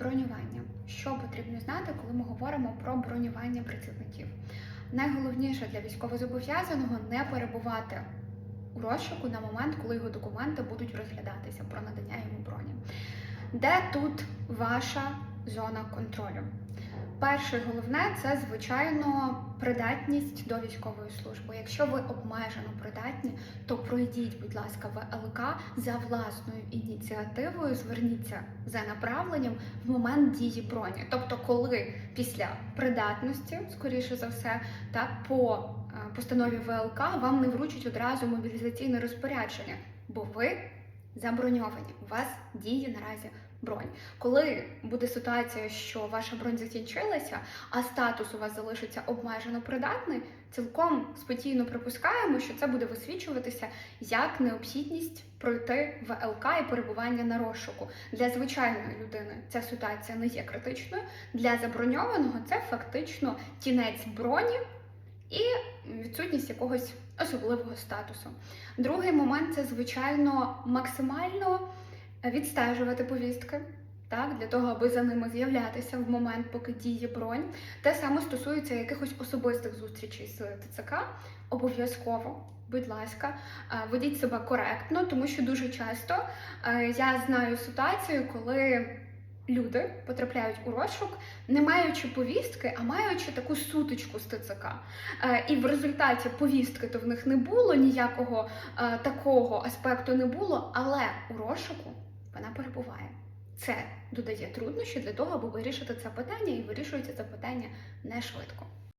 Бронювання. Що потрібно знати, коли ми говоримо про бронювання працівників? Найголовніше для військовозобов'язаного не перебувати у розшуку на момент, коли його документи будуть розглядатися про надання йому броні. Де тут ваша зона контролю? Перше головне це звичайно придатність до військової служби. Якщо ви обмежено придатні, то пройдіть, будь ласка, ВЛК за власною ініціативою. Зверніться за направленням в момент дії броні. Тобто, коли після придатності, скоріше за все, так по е, постанові ВЛК вам не вручать одразу мобілізаційне розпорядження, бо ви заброньовані. У вас діє наразі бронь. Коли буде ситуація, що ваша бронь закінчилася, а статус у вас залишиться обмежено придатний, цілком спокійно припускаємо, що це буде висвічуватися як необхідність пройти ВЛК і перебування на розшуку. Для звичайної людини ця ситуація не є критичною. Для заброньованого це фактично кінець броні і відсутність якогось особливого статусу. Другий момент це звичайно максимально відстежувати повістки. Так, для того, аби за ними з'являтися в момент, поки діє бронь. Те саме стосується якихось особистих зустрічей з ТЦК. Обов'язково, будь ласка, е, ведіть себе коректно, тому що дуже часто е, я знаю ситуацію, коли люди потрапляють у розшук, не маючи повістки, а маючи таку сутичку з ТЦК. Е, І в результаті повістки то в них не було ніякого такого аспекту не було, але у розшуку вона перебуває. Це додає труднощі для того, аби вирішити це питання, і вирішується це питання не швидко.